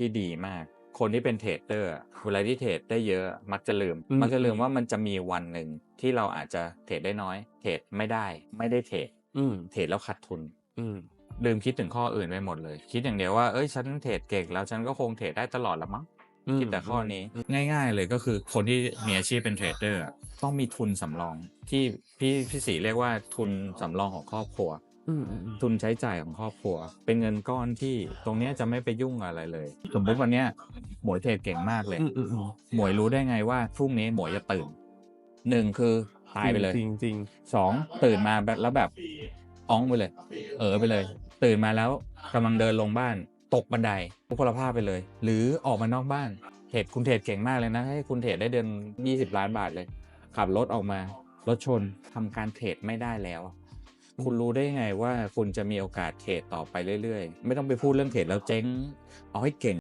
ที่ดีมาก คนที่เป็นเทรดเดอร์อะเวลาที่เทรดได้เยอะมักจะลืมอืม มักจะลืมว่ามันจะมีวันหนึ่งที่เราอาจจะเทรดได้น้อย เทรดไม่ได้ ไม่ได้เทรดอืมเทรดแล้วขาดทุนอืมลืมคิดถึงข้ออื่นไปหมดเลย คิดอย่างเดียวว่าเอ้ยฉันเทรดเก่งแล้วฉันก็คงเทรดได้ตลอดละมั้งอืมคิดแต่ข้อนี้ง่าย ๆ เลยก็คือคนที่มีอาชีพเป็นเทรดเดอร์อะต้องมีทุนสำรองที่พี่พี่สีเรียกว่าทุนสำรองของครอบครัวอืมอืมอืม ทุนใช้จ่ายของครอบครัว เป็นเงินก้อนที่ตรงเนี้ยจะไม่ไปยุ่งอะไรเลย สมมติวันเนี้ยหมวยเทรดเก่งมากเลยอืมอืมอืมหมวยรู้ได้ไงว่าพรุ่งนี้หมวยจะตื่นหนึ่งคือตายไปเลยจริงจริงสองตื่นมาแบบแล้วแบบอ้องไปเลย เออไปเลย ตื่นมาแล้วกำลังเดินลงบ้าน ตกบันไดทุกพลภาพไปเลย หรือออกมานอกบ้านเทรดคุณเทรดเก่งมากเลยนะให้คุณเทรดได้เดือน20 ล้านบาทเลย ขับรถออกมารถชนทำการเทรดไม่ได้แล้ว คุณรู้ได้ไงว่าคุณจะมีโอกาสเทรดต่อไปเรื่อยๆ ไม่ต้องไปพูดเรื่องเทรดแล้วเจ๊ง เอาให้เก่ง